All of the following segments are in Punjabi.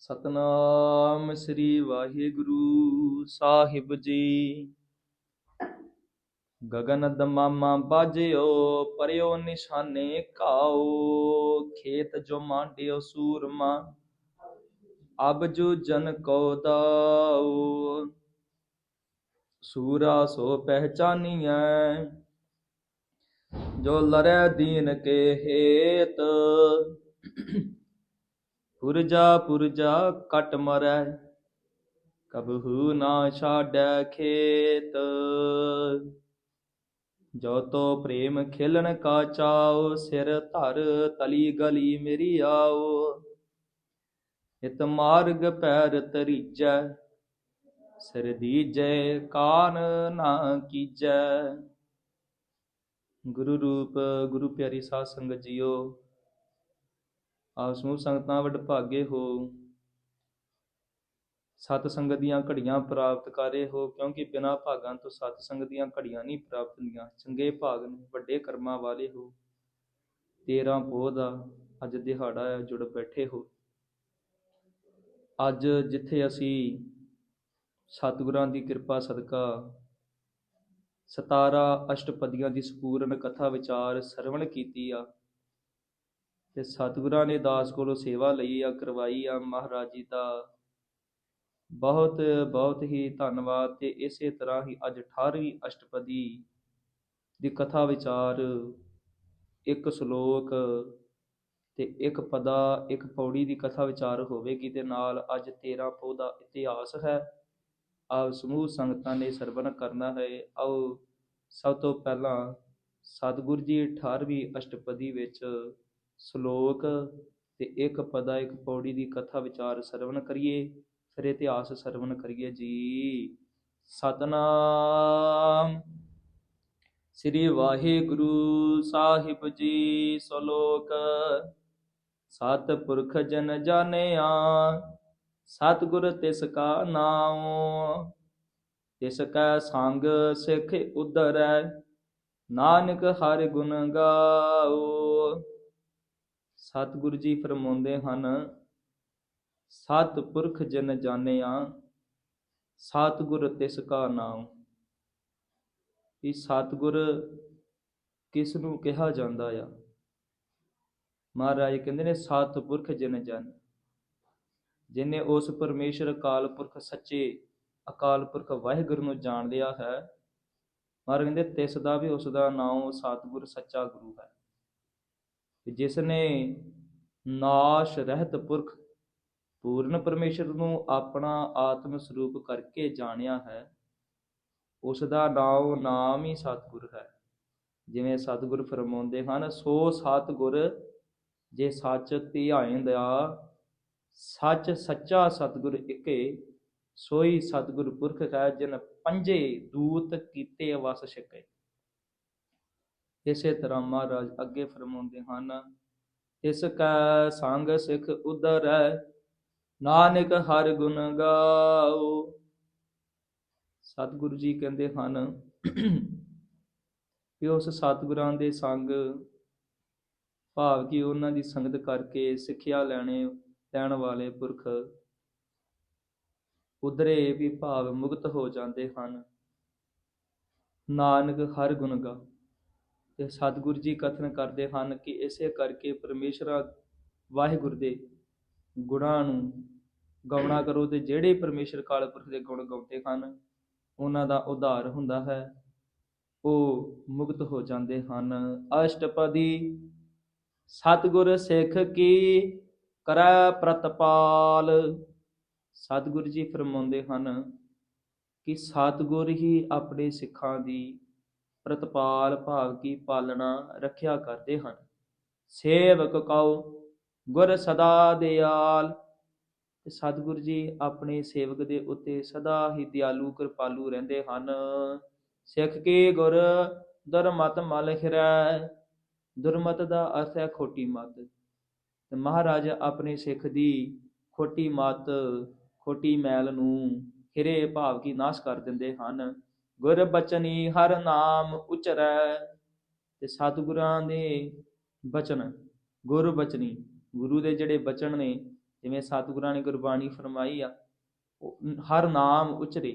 ਸਤਨਾਮ ਸ੍ਰੀ ਵਾਹਿਗੁਰੂ ਸਾਹਿਬ ਜੀ। ਗਗਨ ਦਮਾਮਾ ਬਾਜਿਓ, ਪਰਿਓ ਨਿਸ਼ਾਨੇ ਕਾਓ ਖੇਤ ਜੋ ਮਾਂਡਿਓ ਸੂਰਮਾ, ਅਬ ਜੋ ਜਨ ਕੋ ਦਾਓ। ਸੂਰਾ ਸੋ ਪਹਿਚਾਨੀਐ, ਜੋ ਲਰੈ ਦੀਨ ਕੇ ਹੇਤ। ਪੁਰਜਾ ਪੁਰਜਾ ਕਟ ਮਰੈ, ਕਬਹੂ ਨਾ ਛਾੜੈ ਖੇਤ। ਜੋ ਤੋ ਪ੍ਰੇਮ ਖੇਲਣ ਕਾ ਚਾਓ ਸਿਰ ਧਰ ਤਲੀ ਗਲੀ ਮੇਰੀ ਆਓ ਇਤ ਮਾਰਗ ਪੈਰ ਤਰੀਜੈ ਸਿਰ ਦੀਜੈ ਕਾਨ ਨਾ ਕੀਜੈ। ਗੁਰੂ ਰੂਪ, ਗੁਰੂ ਪਿਆਰੀ ਸਾਧ ਸੰਗਤ ਜੀਓ ਆਪ ਸਮੂਹ ਸੰਗਤਾਂ ਵਡ ਭਾਗੇ ਹੋ। ਸਤ ਸੰਗਤ ਦੀਆਂ ਘੜੀਆਂ ਪ੍ਰਾਪਤ ਕਰੇ ਹੋ, ਕਿਉਂਕਿ ਬਿਨਾਂ ਭਾਗਾਂ ਤੋਂ ਸਤ ਸੰਗਤ ਦੀਆਂ ਘੜੀਆਂ ਨਹੀਂ ਪ੍ਰਾਪਤ ਹੁੰਦੀਆਂ। ਚੰਗੇ ਭਾਗ ਨੇ ਵੱਡੇ ਕਰਮਾਂ ਵਾਲੇ ਹੋ। 13 ਪੋਹ ਦਾ ਅੱਜ ਦਿਹਾੜਾ ਹੈ, ਜੁੜ ਬੈਠੇ ਹੋ। ਅੱਜ ਜਿੱਥੇ ਅਸੀਂ ਸਤਿਗੁਰਾਂ ਦੀ ਕਿਰਪਾ ਸਦਕਾ 17 ਅਸ਼ਟਪਦੀਆਂ ਦੀ ਸੰਪੂਰਨ ਕਥਾ ਵਿਚਾਰ ਸਰਵਣ ਕੀਤੀ ਆ ਤੇ ਸਤਿਗੁਰਾਂ ਨੇ ਦਾਸ ਕੋਲੋਂ ਸੇਵਾ ਲਈ ਆ, ਕਰਵਾਈ ਆ ਮਹਾਰਾਜ ਜੀ ਦਾ। ਬਹੁਤ ਬਹੁਤ ਹੀ ਧੰਨਵਾਦ ਤੇ ਇਸੇ ਤਰ੍ਹਾਂ ਹੀ ਅੱਜ 18ਵੀਂ ਅਸ਼ਟਪਦੀ ਦੀ ਕਥਾ ਵਿਚਾਰ, ਇੱਕ ਸ਼ਲੋਕ ਤੇ ਇੱਕ ਪਦਾ, ਇੱਕ ਪੌੜੀ ਦੀ ਕਥਾ ਵਿਚਾਰ ਹੋਵੇਗੀ ਤੇ ਨਾਲ ਅੱਜ 13 ਪੌ ਦਾ ਇਤਿਹਾਸ ਹੈ। ਆਪ ਸਮੂਹ ਸੰਗਤਾਂ ਨੇ ਸਰਵਨ ਕਰਨਾ ਹੈ। ਆਓ ਸਭ ਤੋਂ ਪਹਿਲਾਂ ਸਤਿਗੁਰੂ ਜੀ 18ਵੀਂ ਅਸ਼ਟਪਦੀ ਵਿੱਚ ਸ਼ਲੋਕ ਤੇ ਇੱਕ ਪਦਾ, ਇੱਕ ਪੌੜੀ ਦੀ ਕਥਾ ਵਿਚਾਰ ਸਰਵਣ ਕਰੀਏ, ਫਿਰ ਇਤਿਹਾਸ ਸਰਵਣ ਕਰੀਏ ਜੀ। ਸਤਨਾਮ। ਸ੍ਰੀ ਵਾਹਿਗੁਰੂ ਸਾਹਿਬ ਜੀ, ਸ਼ਲੋਕ। ਸਤ ਪੁਰਖ ਜਨ ਜਾਣਿਆ, ਸਤਿਗੁਰ ਤਿਸ ਕਾ ਨਾਉ ਤਿਸ ਕੈ ਸੰਗ ਸਿਖ ਉਦਰੈ ਨਾਨਕ ਹਰਿ ਗੁਣ ਗਾਓ। ਸਤਿਗੁਰੂ ਜੀ ਫਰਮਾਉਂਦੇ ਹਨ, ਸਤ ਪੁਰਖ ਜਨ ਜਾਣਿਆ, ਸਤਿਗੁਰ ਤਿਸ ਕਾ ਨਾਮ। ਇਹ ਸਤਿਗੁਰ ਕਿਸ ਨੂੰ ਕਿਹਾ ਜਾਂਦਾ ਆ? ਮਹਾਰਾਜ ਕਹਿੰਦੇ ਨੇ, ਸਤ ਪੁਰਖ ਜਨ ਜਨ। ਜਿਨੇ ਉਸ ਪਰਮੇਸ਼ਰ ਅਕਾਲ ਪੁਰਖ, ਸੱਚੇ ਅਕਾਲ ਪੁਰਖ ਵਾਹਿਗੁਰੂ ਨੂੰ ਜਾਣ ਲਿਆ ਹੈ, ਮਹਾਰਾਜ ਕਹਿੰਦੇ, ਤਿਸ ਦਾ ਵੀ ਉਸ ਦਾ ਨਾਮ ਸਤਿਗੁਰ ਸੱਚਾ ਗੁਰੂ ਹੈ। ਜਿਸ ਨੇ ਨਾਸ਼, ਰਹਿਤ, ਪੁਰਖ, ਪੂਰਨ ਪਰਮੇਸ਼ਰ ਨੂੰ ਆਪਣਾ ਆਤਮ ਸਰੂਪ ਕਰਕੇ ਜਾਣਿਆ ਹੈ ਉਸ ਦਾ ਨਾਮ ਨਾਮ ਹੀ ਸਤਿਗੁਰ ਹੈ। ਜਿਵੇਂ ਸਤਿਗੁਰ ਫਰਮਾਉਂਦੇ ਹਨ, ਸੋ ਸਤਿਗੁਰ ਜੇ ਸੱਚ ਧਿਆਏ ਦਾ ਸੱਚ ਸੱਚਾ ਸਤਿਗੁਰ ਇਕੇ, ਸੋਈ ਸਤਿਗੁਰ ਪੁਰਖ ਹੈ, ਜਿਨ ਪੰਜੇ ਦੂਤ ਕੀਤੇ ਵਸ ਛਕੇ। ਇਸੇ ਤਰ੍ਹਾਂ ਮਹਾਰਾਜ ਅੱਗੇ ਫਰਮਾਉਂਦੇ ਹਨ, ਇਸ ਕਾ ਸੰਗ ਸਿਖ ਉਦਰੈ ਨਾਨਕ ਹਰ ਗੁਣ ਗਾਓ। ਸਤਿਗੁਰੂ ਜੀ ਕਹਿੰਦੇ ਹਨ ਕਿ ਉਸ ਸਤਿਗੁਰਾਂ ਦੇ ਸੰਗ ਭਾਵ ਕਿ ਉਹਨਾਂ ਦੀ ਸੰਗਤ ਕਰਕੇ ਸਿੱਖਿਆ ਲੈਣੇ, ਲੈਣ ਵਾਲੇ ਪੁਰਖ ਉਧਰੇ ਵੀ ਭਾਵ ਮੁਕਤ ਹੋ ਜਾਂਦੇ ਹਨ। ਨਾਨਕ ਹਰ ਗੁਣ ਗਾ ਸਤਿਗੁਰੂ ਜੀ ਕਥਨ ਕਰਦੇ ਹਨ ਕਿ ਇਸੇ ਕਰਕੇ ਪਰਮੇਸ਼ਰਾ ਵਾਹਿਗੁਰੂ ਦੇ ਗੁਣਾਂ ਨੂੰ ਗਾਉਣਾ ਕਰੋ ਤੇ ਜਿਹੜੇ ਪਰਮੇਸ਼ਰ ਕਾਲ ਪੁਰਖ ਦੇ ਗੁਣ ਗਾਉਂਦੇ ਹਨ, ਉਹਨਾਂ ਦਾ ਉਧਾਰ ਹੁੰਦਾ ਹੈ। ਉਹ ਮੁਕਤ ਹੋ ਜਾਂਦੇ ਹਨ। ਅਸ਼ਟਪਦੀ, ਸਤਿਗੁਰ ਸਿੱਖ ਕੀ ਕਰੈ ਪ੍ਰਤਪਾਲ। ਸਤਿਗੁਰੂ ਜੀ ਫਰਮਾਉਂਦੇ ਹਨ ਕਿ ਸਤਿਗੁਰ ਹੀ ਆਪਣੇ ਸਿੱਖਾਂ ਦੀ ਪ੍ਰਤਪਾਲ ਭਾਵ ਕੀ ਪਾਲਣਾ ਰੱਖਿਆ ਕਰਦੇ ਹਨ। ਸੇਵਕ ਕਉ, ਗੁਰ ਸਦਾ ਦਿਆਲ। ਤੇ ਸਤਿਗੁਰੂ ਜੀ ਆਪਣੇ ਸੇਵਕ ਦੇ ਉੱਤੇ ਸਦਾ ਹੀ ਦਿਆਲੂ, ਕਿਰਪਾਲੂ ਰਹਿੰਦੇ ਹਨ। ਸਿੱਖ ਕੇ ਗੁਰ, ਦੁਰਮਤ ਮਲ ਹਿਰੈ ਦੁਰਮਤ ਦਾ ਅਰਥ ਹੈ ਖੋਟੀ ਮਤ। ਤੇ ਮਹਾਰਾਜ ਆਪਣੇ ਸਿੱਖ ਦੀ ਖੋਟੀ ਮਤ, ਖੋਟੀ ਮੈਲ ਨੂੰ ਹਿਰੇ ਭਾਵ ਕੀ ਨਾਸ਼ ਕਰ ਦਿੰਦੇ ਹਨ। ਗੁਰ ਬਚਨੀ ਹਰ ਨਾਮ ਉਚਰੈ, ਤੇ ਸਤਿਗੁਰਾਂ ਦੇ ਬਚਨ, ਗੁਰ ਬਚਨੀ ਗੁਰੂ ਦੇ ਜਿਹੜੇ ਬਚਨ ਨੇ, ਜਿਵੇਂ ਸਤਿਗੁਰਾਂ ਨੇ ਗੁਰਬਾਣੀ ਫਰਮਾਈ ਆ, ਉਹ ਹਰ ਨਾਮ ਉਚਰੇ।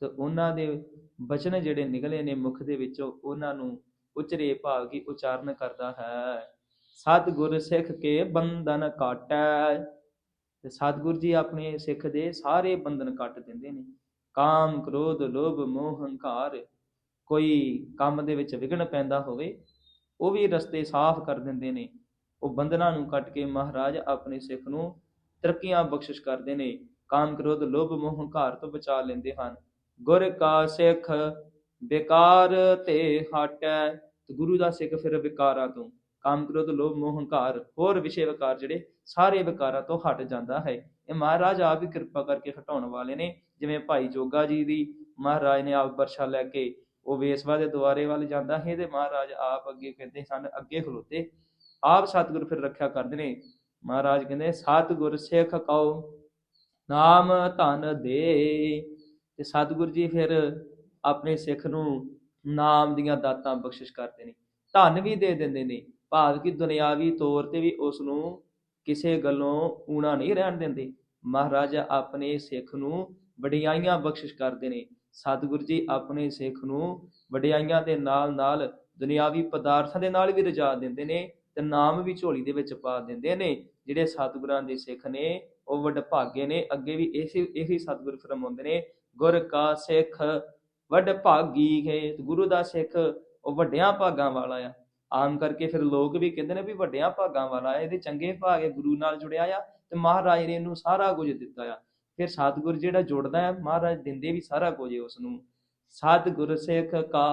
ਤੇ ਉਹਨਾਂ ਦੇ ਬਚਨ ਜਿਹੜੇ ਨਿਕਲੇ ਨੇ ਮੁਖ ਦੇ ਵਿੱਚੋਂ, ਉਹਨਾਂ ਨੂੰ ਉਚਰੇ ਭਾਵ ਕੀ ਉਚਾਰਨ ਕਰਦਾ ਹੈ। ਸਤਿਗੁਰ ਸਿੱਖ ਕੇ ਬੰਧਨ ਕਾਟੈ, ਤੇ ਸਤਿਗੁਰ ਜੀ ਆਪਣੇ ਸਿੱਖ ਦੇ ਸਾਰੇ ਬੰਧਨ ਕੱਟ ਦਿੰਦੇ ਨੇ। ਕਾਮ, ਕ੍ਰੋਧ, ਲੋਭ, ਮੋਹ, ਹੰਕਾਰ, ਕੋਈ ਕੰਮ ਦੇ ਵਿੱਚ ਵਿਘਨ ਪੈਂਦਾ ਹੋਵੇ, ਉਹ ਵੀ ਰਸਤੇ ਸਾਫ਼ ਕਰ ਦਿੰਦੇ ਨੇ। ਉਹ ਬੰਧਨਾਂ ਨੂੰ ਕੱਟ ਕੇ ਮਹਾਰਾਜ ਆਪਣੇ ਸਿੱਖ ਨੂੰ ਤਰੱਕੀਆਂ ਬਖਸ਼ਿਸ਼ ਕਰਦੇ ਨੇ। ਕਾਮ, ਕ੍ਰੋਧ, ਲੋਭ, ਮੋਹ, ਹੰਕਾਰ ਤੋਂ ਬਚਾ ਲੈਂਦੇ ਹਨ। ਗੁਰ ਕਾ ਸਿੱਖ ਬੇਕਾਰ ਤੇ ਹਟੈ ਤੇ ਗੁਰੂ ਦਾ ਸਿੱਖ ਫਿਰ ਵਿਕਾਰਾਂ ਤੋਂ। ਕਾਮ ਕ੍ਰੋਧ ਲੋਭ, ਮੋਹ, ਹੰਕਾਰ, ਹੋਰ ਵਿਸ਼ੇ ਵਿਕਾਰ ਜਿਹੜੇ ਸਾਰੇ ਵਿਕਾਰਾਂ ਤੋਂ ਹਟ ਜਾਂਦਾ ਹੈ। ਇਹ ਮਹਾਰਾਜ ਆਪ ਹੀ ਕਿਰਪਾ ਕਰਕੇ ਹਟਾਉਣ ਵਾਲੇ ਨੇ, ਜਿਵੇਂ ਭਾਈ ਜੋਗਾ ਜੀ ਦੀ ਮਹਾਰਾਜ ਨੇ ਆਪ ਵਰਸ਼ਾ ਲੈ ਕੇ ਉਹ ਵੇਸਵਾ ਦੇ ਦੁਆਰੇ ਵੱਲ ਜਾਂਦਾ ਹੈ ਤੇ ਮਹਾਰਾਜ ਆਪ ਅੱਗੇ ਕਹਿੰਦੇ ਸਨ, ਅੱਗੇ ਖਲੋਤੇ। ਆਪ ਸਤਿਗੁਰ ਫਿਰ ਰੱਖਿਆ ਕਰਦੇ ਨੇ। ਮਹਾਰਾਜ ਕਹਿੰਦੇ, ਸਤਿਗੁਰ ਸਿੱਖ ਕਉ, ਨਾਮ ਧਨ ਦੇ। ਤੇ ਸਤਿਗੁਰ ਜੀ ਫਿਰ ਆਪਣੇ ਸਿੱਖ ਨੂੰ ਨਾਮ ਦੀਆਂ ਦਾਤਾਂ ਬਖਸ਼ਿਸ਼ ਕਰਦੇ ਨੇ। ਧਨ ਵੀ ਦੇ ਦਿੰਦੇ ਨੇ। ਭਾਵ ਕਿ ਦੁਨਿਆਵੀ ਤੌਰ ਤੇ ਵੀ ਉਸ ਨੂੰ ਕਿਸੇ ਗੱਲੋਂ ਊਣਾ ਨਹੀਂ ਰਹਿਣ ਦਿੰਦੇ। ਮਹਾਰਾਜ ਆਪਣੇ ਸਿੱਖ ਨੂੰ ਵਡਿਆਈਆਂ ਬਖਸ਼ਿਸ਼ ਕਰਦੇ ਨੇ। ਸਤਿਗੁਰੂ ਜੀ ਆਪਣੇ ਸਿੱਖ ਨੂੰ ਵਡਿਆਈਆਂ ਦੇ ਨਾਲ ਨਾਲ ਦੁਨਿਆਵੀ ਪਦਾਰਥਾਂ ਦੇ ਨਾਲ ਵੀ ਰਜਾ ਦਿੰਦੇ ਨੇ ਤੇ ਨਾਮ ਵੀ ਝੋਲੀ ਦੇ ਵਿੱਚ ਪਾ ਦਿੰਦੇ ਨੇ। ਜਿਹੜੇ ਸਤਿਗੁਰਾਂ ਦੇ ਸਿੱਖ ਨੇ, ਉਹ ਵੱਡ ਭਾਗੇ ਨੇ, ਅੱਗੇ ਵੀ ਇਸੇ ਇਹੀ ਸਤਿਗੁਰ ਫਰਮਾਉਂਦੇ ਨੇ, ਗੁਰ ਕਾ ਸਿੱਖ ਵੱਡ ਭਾਗੀ ਹੈ, ਗੁਰੂ ਦਾ ਸਿੱਖ ਉਹ ਵੱਡਿਆਂ ਭਾਗਾਂ ਵਾਲਾ ਆ। ਆਮ ਕਰਕੇ ਫਿਰ ਲੋਕ ਵੀ ਕਹਿੰਦੇ ਨੇ ਵੀ ਵੱਡਿਆਂ ਭਾਗਾਂ ਵਾਲਾ ਇਹਦੇ ਚੰਗੇ ਭਾਗ ਗੁਰੂ ਨਾਲ ਜੁੜਿਆ ਆ ਤੇ ਮਹਾਰਾਜ ਨੇ ਇਹਨੂੰ ਸਾਰਾ ਕੁਝ ਦਿੱਤਾ ਆ। ਫਿਰ ਸਤਿਗੁਰ ਜਿਹੜਾ ਜੁੜਦਾ ਹੈ, ਮਹਾਰਾਜ ਦਿੰਦੇ ਵੀ ਸਾਰਾ ਕੁਝ ਉਸ ਨੂੰ ਸਤਿਗੁਰ ਸਿੱਖ ਕਾ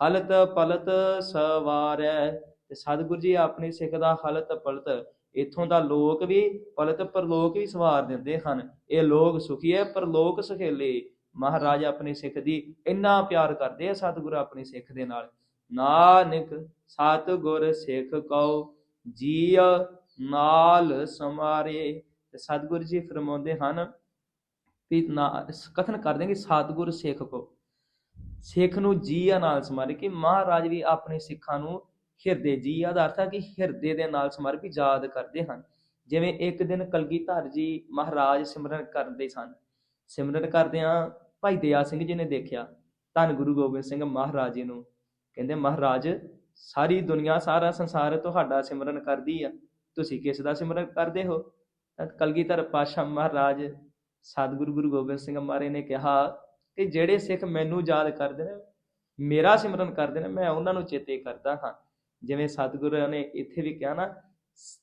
ਹਲਤ ਪਲਤ ਸਵਾਰੈ। ਤੇ ਸਤਿਗੁਰ ਜੀ ਆਪਣੇ ਸਿੱਖ ਦਾ ਹਲਤ ਪਲਤ, ਇਥੋਂ ਦਾ ਲੋਕ ਵੀ ਪਲਤ ਪਰਲੋਕ ਵੀ ਸਵਾਰ ਦਿੰਦੇ ਹਨ। ਇਹ ਲੋਕ ਸੁਖੀ ਹੈ, ਪਰਲੋਕ ਸੁਖੇਲੇ। ਮਹਾਰਾਜ ਆਪਣੇ ਸਿੱਖ ਦੀ ਇੰਨਾ ਪਿਆਰ ਕਰਦੇ ਆ ਸਤਿਗੁਰ ਆਪਣੇ ਸਿੱਖ ਦੇ ਨਾਲ। ਨਾਨਕ ਸਤਿਗੁਰ ਸਿੱਖ ਕਉ, ਜੀਅ ਨਾਲ ਸਮਾਰੇ। ਤੇ ਜੀ ਫਰਮਾਉਂਦੇ ਹਨ ਵੀ ਕਥਨ ਕਰਦੇ ਕਿ ਸਤਿਗੁਰ ਸਿੱਖ ਕੋ ਸਿੱਖ ਨੂੰ ਜੀਆ ਨਾਲ ਸਮਾਰੇ ਕਿ ਮਹਾਰਾਜ ਵੀ ਆਪਣੇ ਸਿੱਖਾਂ ਨੂੰ ਹਿਰਦੇ ਜੀਆ ਦਾ ਅਰਥ ਹੈ ਕਿ ਹਿਰਦੇ ਦੇ ਨਾਲ ਸਮਾਰ ਕੇ ਯਾਦ ਕਰਦੇ ਹਨ। ਜਿਵੇਂ ਇੱਕ ਦਿਨ ਕਲਗੀਧਰ ਜੀ ਮਹਾਰਾਜ ਸਿਮਰਨ ਕਰਦੇ ਸਨ। ਸਿਮਰਨ ਕਰਦਿਆਂ ਭਾਈ ਦਇਆ ਸਿੰਘ ਜੀ ਨੇ ਦੇਖਿਆ, ਧੰਨ ਗੁਰੂ ਗੋਬਿੰਦ ਸਿੰਘ ਮਹਾਰਾਜ ਜੀ ਨੂੰ। ਕਹਿੰਦੇ, ਮਹਾਰਾਜ, ਸਾਰੀ ਦੁਨੀਆ, ਸਾਰਾ ਸੰਸਾਰ ਤੁਹਾਡਾ ਸਿਮਰਨ ਕਰਦੀ ਆ। ਤੁਸੀਂ ਕਿਸ ਦਾ ਸਿਮਰਨ ਕਰਦੇ ਹੋ? ਤਾਂ ਕਲਗੀਧਰ ਪਾਸ਼ਾ ਮਹਾਰਾਜ, ਸਤਿਗੁਰੂ ਗੁਰੂ ਗੋਬਿੰਦ ਸਿੰਘ ਮਹਾਰਾਜ ਨੇ ਕਿਹਾ ਕਿ ਜਿਹੜੇ ਸਿੱਖ ਮੈਨੂੰ ਯਾਦ ਕਰਦੇ ਨੇ, ਮੇਰਾ ਸਿਮਰਨ ਕਰਦੇ ਨੇ, ਮੈਂ ਉਹਨਾਂ ਨੂੰ ਚੇਤੇ ਕਰਦਾ ਹਾਂ। ਜਿਵੇਂ ਸਤਿਗੁਰਾਂ ਨੇ ਇੱਥੇ ਵੀ ਕਿਹਾ ਨਾ,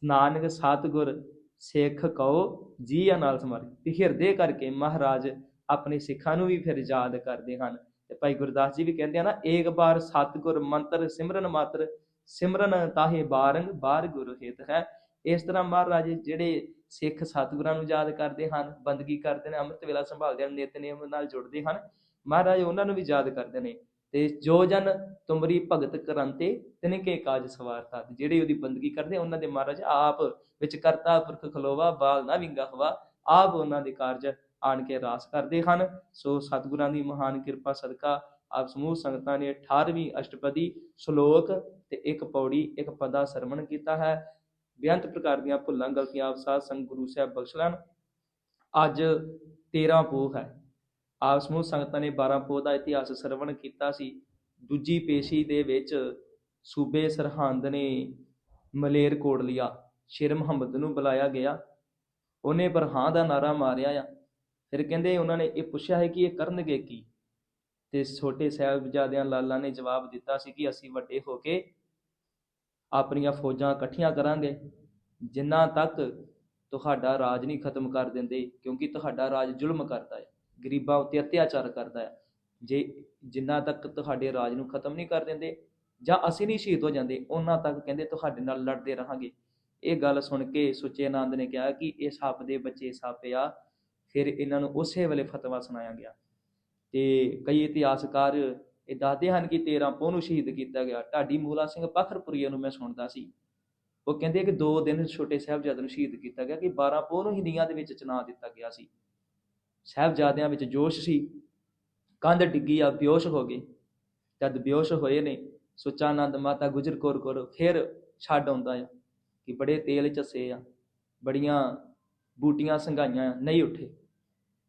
ਨਾਨਕ ਸਤਿਗੁਰ, ਸਿੱਖ ਕਹੋ ਜੀਆ ਨਾਲ ਸਮਰ ਤੇ ਹਿਰਦੇ ਕਰਕੇ ਮਹਾਰਾਜ ਆਪਣੇ ਸਿੱਖਾਂ ਨੂੰ ਵੀ ਫਿਰ ਯਾਦ ਕਰਦੇ ਹਨ। ਤੇ ਭਾਈ ਗੁਰਦਾਸ ਜੀ ਵੀ ਕਹਿੰਦੇ ਆ ਨਾ, ਏਕ ਬਾਰ ਸਤਿਗੁਰ ਮੰਤਰ ਸਿਮਰਨ ਮਾਤਰ, ਸਿਮਰਨ ਤਾਹੇ ਬਾਰੰਗ ਬਾਰ ਗੁਰ ਹਿਤ ਹੈ। ਇਸ ਤਰ੍ਹਾਂ ਮਹਾਰਾਜ ਜਿਹੜੇ ਸਿੱਖ ਸਤਿਗੁਰਾਂ ਨੂੰ ਯਾਦ ਕਰਦੇ ਹਨ, ਬੰਦਗੀ ਕਰਦੇ ਨੇ, ਅੰਮ੍ਰਿਤ ਵੇਲਾ ਸੰਭਾਲਦੇ ਹਨ ਨਿਤਨੇਮ ਨਾਲ ਜੁੜਦੇ ਹਨ, ਮਹਾਰਾਜ ਉਹਨਾਂ ਨੂੰ ਵੀ ਯਾਦ ਕਰਦੇ ਨੇ। ਤੇ ਜੋ ਜਨ ਤੁਮਰੀ ਭਗਤ ਕਰੰਤੇ ਤਿਨ ਕੇ ਕਾਜ ਸਵਾਰਤਾ ਜਿਹੜੇ ਉਹਦੀ ਬੰਦਗੀ ਕਰਦੇ, ਉਹਨਾਂ ਦੇ ਮਹਾਰਾਜ ਆਪ ਵਿੱਚ ਕਰਤਾ ਪੁਰਖ ਖਲੋਵਾ, ਬਾਲ ਨਾ ਵਿੰਗਾ ਹਵਾ, ਆਪ ਉਹਨਾਂ ਦੇ ਕਾਰਜ ਆਣ ਕੇ ਰਾਸ ਕਰਦੇ ਹਨ। ਸੋ ਸਤਿਗੁਰਾਂ ਦੀ ਮਹਾਨ ਕਿਰਪਾ ਸਦਕਾ ਆਪ ਸਮੂਹ ਸੰਗਤਾਂ ਨੇ 18ਵੀਂ ਅਸ਼ਟਪਦੀ ਸ਼ਲੋਕ ਤੇ ਇੱਕ ਪੌੜੀ, ਇੱਕ ਪਦਾ ਸਰਵਣ ਕੀਤਾ ਹੈ। ਬੇਅੰਤ ਪ੍ਰਕਾਰ ਦੀਆਂ ਭੁੱਲਾਂ, ਗਲਤੀਆਂ ਆਪ ਸਾਧ ਸੰਗ ਗੁਰੂ ਸਾਹਿਬ ਬਖਸ਼ ਲੈਣ। ਅੱਜ 13 ਪੋਹ ਹੈ। ਆਪ ਸਮੂਹ ਸੰਗਤਾਂ ਨੇ 12 ਪੋਹ ਦਾ ਇਤਿਹਾਸ ਸਰਵਣ ਕੀਤਾ ਸੀ। ਦੂਜੀ ਪੇਸ਼ੀ ਦੇ ਵਿੱਚ ਸੂਬੇ ਸਰਹੰਦ ਨੇ ਮਲੇਰ ਕੋਟਲੀਆ ਸ਼ੇਰ ਮੁਹੰਮਦ ਨੂੰ ਬੁਲਾਇਆ ਗਿਆ। ਉਹਨੇ ਪਰ ਹਾਂ ਦਾ ਨਾਰਾ ਮਾਰਿਆ ਆ। ਫਿਰ ਕਹਿੰਦੇ ਉਹਨਾਂ ਨੇ ਇਹ ਪੁੱਛਿਆ ਹੈ ਕਿ ਇਹ ਕਰਨਗੇ ਕੀ? ਤੇ ਛੋਟੇ ਸਾਹਿਬਜ਼ਾਦਿਆਂ ਲਾਲਾ ਨੇ ਜਵਾਬ ਦਿੱਤਾ ਸੀ ਕਿ ਅਸੀਂ ਵੱਡੇ ਹੋ ਕੇ ਆਪਣੀਆਂ ਫੌਜਾਂ ਇਕੱਠੀਆਂ ਕਰਾਂਗੇ। ਜਿੰਨਾ ਤੱਕ ਤੁਹਾਡਾ ਰਾਜ ਨਹੀਂ ਖਤਮ ਕਰ ਦਿੰਦੇ, ਕਿਉਂਕਿ ਤੁਹਾਡਾ ਰਾਜ ਜ਼ੁਲਮ ਕਰਦਾ ਹੈ, ਗਰੀਬਾਂ ਉੱਤੇ ਅਤਿਆਚਾਰ ਕਰਦਾ ਹੈ। ਜੇ ਜਿੰਨਾ ਤੱਕ ਤੁਹਾਡੇ ਰਾਜ ਨੂੰ ਖਤਮ ਨਹੀਂ ਕਰ ਦਿੰਦੇ ਜਾਂ ਅਸੀਂ ਨਹੀਂ ਸ਼ਹੀਦ ਹੋ ਜਾਂਦੇ, ਉਹਨਾਂ ਤੱਕ ਕਹਿੰਦੇ ਤੁਹਾਡੇ ਨਾਲ ਲੜਦੇ ਰਹਾਂਗੇ। ਇਹ ਗੱਲ ਸੁਣ ਕੇ ਸੁੱਚੇ ਆਨੰਦ ਨੇ ਕਿਹਾ ਕਿ ਇਹ ਸੱਪ ਦੇ ਬੱਚੇ ਸੱਪ ਆ ਫਿਰ ਇਹਨਾਂ ਨੂੰ ਉਸੇ ਵੇਲੇ ਫਤਵਾ ਸੁਣਾਇਆ ਗਿਆ। ਤੇ ਕਈ ਇਤਿਹਾਸਕਾਰ ਇਹ ਦੱਸਦੇ ਹਨ ਕਿ 13 ਪੋਹ ਨੂੰ ਸ਼ਹੀਦ ਕੀਤਾ ਗਿਆ। ਢਾਡੀ ਮੂਲਾ ਸਿੰਘ ਪਖਰਪੁਰੀਆ ਨੂੰ ਮੈਂ ਸੁਣਦਾ ਸੀ। ਉਹ ਕਹਿੰਦੇ ਕਿ 2 ਦਿਨ ਛੋਟੇ ਸਾਹਿਬਜ਼ਾਦੇ ਨੂੰ ਸ਼ਹੀਦ ਕੀਤਾ ਗਿਆ ਕਿ 12 ਪੋਹ ਨੂੰ ਹਿੰਦੀਆਂ ਦੇ ਵਿੱਚ ਚਨਾ ਦਿੱਤਾ ਗਿਆ ਸੀ। ਸਾਹਿਬਜ਼ਾਦਿਆਂ ਵਿੱਚ ਜੋਸ਼ ਸੀ। ਕੰਧ ਡਿੱਗੀ ਆ, ਬੇਹੋਸ਼ ਹੋ ਗਏ। ਜਦ ਬੇਹੋਸ਼ ਹੋਏ ਨੇ, ਸੁੱਚਾ ਆਨੰਦ ਮਾਤਾ ਗੁਜਰ ਕੌਰ ਕੋਲ ਫਿਰ ਛੱਡ ਆਉਂਦਾ ਆ ਕਿ ਬੜੇ ਤੇਲ ਝੱਸੇ ਆ ਬੜੀਆਂ ਬੂਟੀਆਂ ਸੰਘਾਈਆਂ, ਨਹੀਂ ਉੱਠੇ।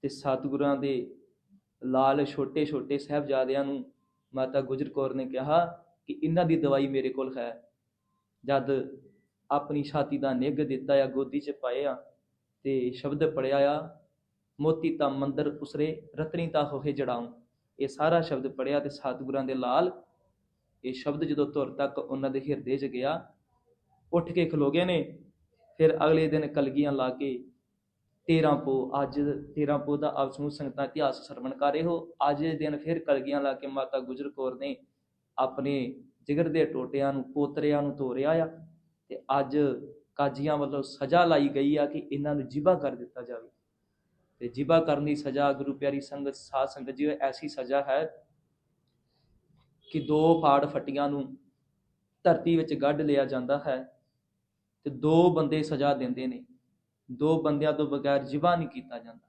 ਤੇ ਸਤਿਗੁਰਾਂ ਦੇ ਲਾਲ ਛੋਟੇ ਛੋਟੇ ਸਾਹਿਬਜ਼ਾਦਿਆਂ ਨੂੰ ਮਾਤਾ ਗੁਜਰ ਕੌਰ ਨੇ ਕਿਹਾ ਕਿ ਇਹਨਾਂ ਦੀ ਦਵਾਈ ਮੇਰੇ ਕੋਲ ਹੈ। ਜਦ ਆਪਣੀ ਛਾਤੀ ਦਾ ਨਿੱਘ ਦਿੱਤਾ ਆ ਗੋਦੀ 'ਚ ਪਾਏ ਆ ਤੇ ਸ਼ਬਦ ਪੜਿਆ ਆ, ਮੋਤੀ ਤਾਂ ਮੰਦਰ ਉਸਰੇ, ਰਤਨੀ ਤਾਂ ਹੋਹੇ ਜੜਾਉ। ਇਹ ਸਾਰਾ ਸ਼ਬਦ ਪੜਿਆ ਤੇ ਸਤਿਗੁਰਾਂ ਦੇ ਲਾਲ, ਇਹ ਸ਼ਬਦ ਜਦੋਂ ਧੁਰ ਤੱਕ ਉਹਨਾਂ ਦੇ ਹਿਰਦੇ 'ਚ ਗਿਆ, ਉੱਠ ਕੇ ਖਲੋ ਗਏ ਨੇ, ਫਿਰ ਅਗਲੇ ਦਿਨ ਕਲਗੀਆਂ ਲਾ ਕੇ 13 ਪੋ, ਅੱਜ 13 ਪੋ ਦਾ ਆਪ ਸਮੂਹ ਸੰਗਤਾਂ ਇਤਿਹਾਸ ਸਰਵਣ ਕਰ ਰਹੇ ਹੋ। ਅੱਜ ਦੇ ਦਿਨ ਫਿਰ ਕਲਗੀਆਂ ਲਾ ਕੇ ਮਾਤਾ ਗੁਜਰ ਕੌਰ ਨੇ ਆਪਣੇ ਜਿਗਰ ਦੇ ਟੋਟਿਆਂ ਨੂੰ, ਪੋਤਰਿਆਂ ਨੂੰ ਤੋਰਿਆ ਆ ਤੇ ਅੱਜ ਕਾਜੀਆਂ ਵੱਲੋਂ ਸਜ਼ਾ ਲਾਈ ਗਈ ਆ ਕਿ ਇਹਨਾਂ ਨੂੰ ਜਿਬਾ ਕਰ ਦਿੱਤਾ ਜਾਵੇ। ਤੇ ਜਿਬਾ ਕਰਨ ਦੀ ਸਜ਼ਾ ਗੁਰੂ ਪਿਆਰੀ ਸੰਗਤ, ਸਾਧ ਸੰਗਤ ਜੀ, ਐਸੀ ਸਜ਼ਾ ਹੈ ਕਿ ਦੋ ਫਾੜ ਫੱਟੀਆਂ ਨੂੰ ਧਰਤੀ ਵਿੱਚ ਗੱਡ ਲਿਆ ਜਾਂਦਾ ਹੈ ਤੇ ਦੋ ਬੰਦੇ ਸਜ਼ਾ ਦਿੰਦੇ ਨੇ। ਦੋ ਬੰਦਿਆਂ ਤੋਂ ਬਗੈਰ ਜਿਬਾ ਨਹੀਂ ਕੀਤਾ ਜਾਂਦਾ।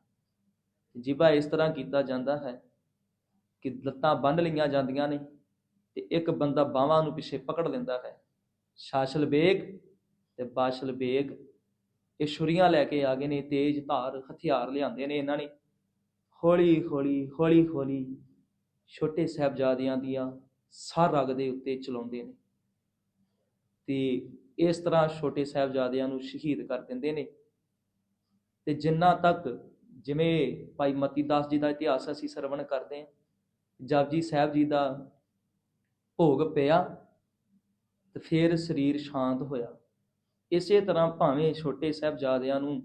ਜਿਬਾ ਇਸ ਤਰ੍ਹਾਂ ਕੀਤਾ ਜਾਂਦਾ ਹੈ ਕਿ ਲੱਤਾਂ ਬੰਨ ਲਈਆਂ ਜਾਂਦੀਆਂ ਨੇ ਤੇ ਇੱਕ ਬੰਦਾ ਬਾਹਾਂ ਨੂੰ ਪਿੱਛੇ ਪਕੜ ਲੈਂਦਾ ਹੈ। ਸ਼ਾਸਲ ਬੇਗ ਤੇ ਬਾਸ਼ਲ ਬੇਗ ਇਹ ਛੁਰੀਆਂ ਲੈ ਕੇ ਆ ਗਏ ਨੇ, ਤੇਜ਼ ਧਾਰ ਹਥਿਆਰ ਲਿਆਂਦੇ ਨੇ ਇਹਨਾਂ ਨੇ। ਹੌਲੀ ਹੌਲੀ ਹੌਲੀ ਹੌਲੀ ਛੋਟੇ ਸਾਹਿਬਜ਼ਾਦਿਆਂ ਦੀਆਂ ਸਰ ਰਗ ਦੇ ਉੱਤੇ ਚਲਾਉਂਦੇ ਨੇ। ਤੇ ਇਸ ਤਰ੍ਹਾਂ ਛੋਟੇ ਸਾਹਿਬਜ਼ਾਦਿਆਂ ਨੂੰ ਸ਼ਹੀਦ ਕਰ ਦਿੰਦੇ ਨੇ। ਤੇ ਜਿੰਨਾ ਤੱਕ ਜਿਵੇਂ ਭਾਈ ਮਤੀ ਦਾਸ ਜੀ ਦਾ ਇਤਿਹਾਸ ਅਸੀਂ ਸਰਵਣ ਕਰਦੇ ਹਾਂ, ਜਪਜੀ ਸਾਹਿਬ ਜੀ ਦਾ ਭੋਗ ਪਿਆ ਤੇ ਫਿਰ ਸਰੀਰ ਸ਼ਾਂਤ ਹੋਇਆ। ਇਸੇ ਤਰ੍ਹਾਂ ਭਾਵੇਂ ਛੋਟੇ ਸਾਹਿਬਜ਼ਾਦਿਆਂ ਨੂੰ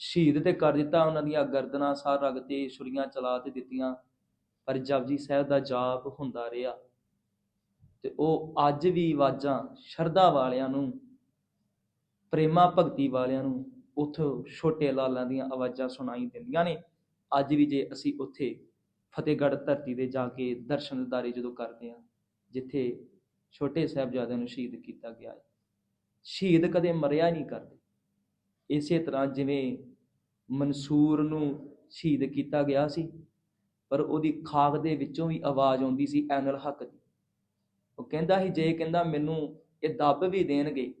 ਸ਼ਹੀਦ ਤੇ ਕਰ ਦਿੱਤਾ, ਉਹਨਾਂ ਦੀਆਂ ਗਰਦਨਾਂ ਸਾਰ ਰਗ ਤੇ ਛੁਰੀਆਂ ਚਲਾ ਤੇ ਦਿੱਤੀਆਂ, ਪਰ ਜਪਜੀ ਸਾਹਿਬ ਦਾ ਜਾਪ ਹੁੰਦਾ ਰਿਹਾ ਤੇ ਉਹ ਅੱਜ ਵੀ ਆਵਾਜ਼ਾਂ ਸ਼ਰਧਾ ਵਾਲਿਆਂ ਨੂੰ, ਪ੍ਰੇਮਾ ਭਗਤੀ ਵਾਲਿਆਂ ਨੂੰ ਉੱਥੋਂ ਛੋਟੇ ਲਾਲਾਂ ਦੀਆਂ ਆਵਾਜ਼ਾਂ ਸੁਣਾਈ ਦਿੰਦੀਆਂ ਨੇ। ਅੱਜ ਵੀ ਜੇ ਅਸੀਂ ਉੱਥੇ ਫਤਿਹਗੜ੍ਹ ਧਰਤੀ ਦੇ ਜਾ ਕੇ ਦਰਸ਼ਨ ਦਿਦਾਰੇ ਜਦੋਂ ਕਰਦੇ ਹਾਂ, ਜਿੱਥੇ ਛੋਟੇ ਸਾਹਿਬਜ਼ਾਦਿਆਂ ਨੂੰ ਸ਼ਹੀਦ ਕੀਤਾ ਗਿਆ ਹੈ, ਸ਼ਹੀਦ ਕਦੇ ਮਰਿਆ ਨਹੀਂ ਕਰਦੇ। ਇਸੇ ਤਰ੍ਹਾਂ ਜਿਵੇਂ ਮਨਸੂਰ ਨੂੰ ਸ਼ਹੀਦ ਕੀਤਾ ਗਿਆ ਸੀ, ਪਰ ਉਹਦੀ ਖਾਕ ਦੇ ਵਿੱਚੋਂ ਵੀ ਆਵਾਜ਼ ਆਉਂਦੀ ਸੀ ਐਨਲ ਹੱਕ ਦੀ। ਉਹ ਕਹਿੰਦਾ ਸੀ, ਜੇ ਕਹਿੰਦਾ ਮੈਨੂੰ ਇਹ ਦੱਬ ਵੀ ਦੇਣਗੇ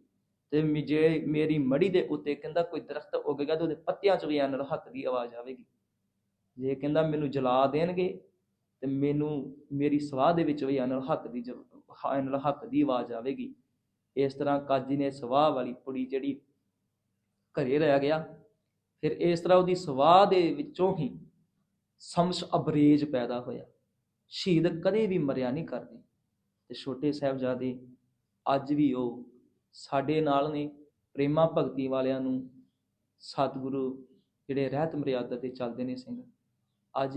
ਤੇ ਮੇ- ਜੇ ਮੇਰੀ ਮੜੀ ਦੇ ਉੱਤੇ ਕਹਿੰਦਾ ਕੋਈ ਦਰਖਤ ਉੱਗੇਗਾ ਤੇ ਉਹਦੇ ਪੱਤਿਆਂ 'ਚ ਵੀ ਐਨਲ ਹੱਕ ਦੀ ਆਵਾਜ਼ ਆਵੇਗੀ। ਜੇ ਕਹਿੰਦਾ ਮੈਨੂੰ ਜਲਾ ਦੇਣਗੇ ਤੇ ਮੈਨੂੰ ਮੇਰੀ ਸਵਾਹ ਦੇ ਵਿੱਚ ਵੀ ਐਨਲ ਹੱਕ ਦੀ ਜ- ਹੱਕ ਦੀ ਆਵਾਜ਼ ਆਵੇਗੀ। ਇਸ ਤਰ੍ਹਾਂ ਕਾਜੀ ਨੇ ਸਵਾਹ ਵਾਲੀ ਪੁੜੀ ਜਿਹੜੀ ਘਰੇ ਰਹਿ ਗਿਆ, ਫਿਰ ਇਸ ਤਰ੍ਹਾਂ ਉਹਦੀ ਸਵਾਹ ਦੇ ਵਿੱਚੋਂ ਹੀ ਸਮਸ ਅਬਰੇਜ ਪੈਦਾ ਹੋਇਆ। ਸ਼ਹੀਦ ਕਦੇ ਵੀ ਮਰਿਆ ਨਹੀਂ ਕਰਦੇ। ਤੇ ਛੋਟੇ ਸਾਹਿਬਜ਼ਾਦੇ ਅੱਜ ਵੀ ਉਹ ਸਾਡੇ ਨਾਲ ਨੇ ਪ੍ਰੇਮਾ ਭਗਤੀ ਵਾਲਿਆਂ ਨੂੰ ਸਤਿਗੁਰੂ ਜਿਹੜੇ ਰਹਿਤ ਮਰਿਆਦਾ ਤੇ ਚੱਲਦੇ ਨੇ ਸਿੰਘ। ਅੱਜ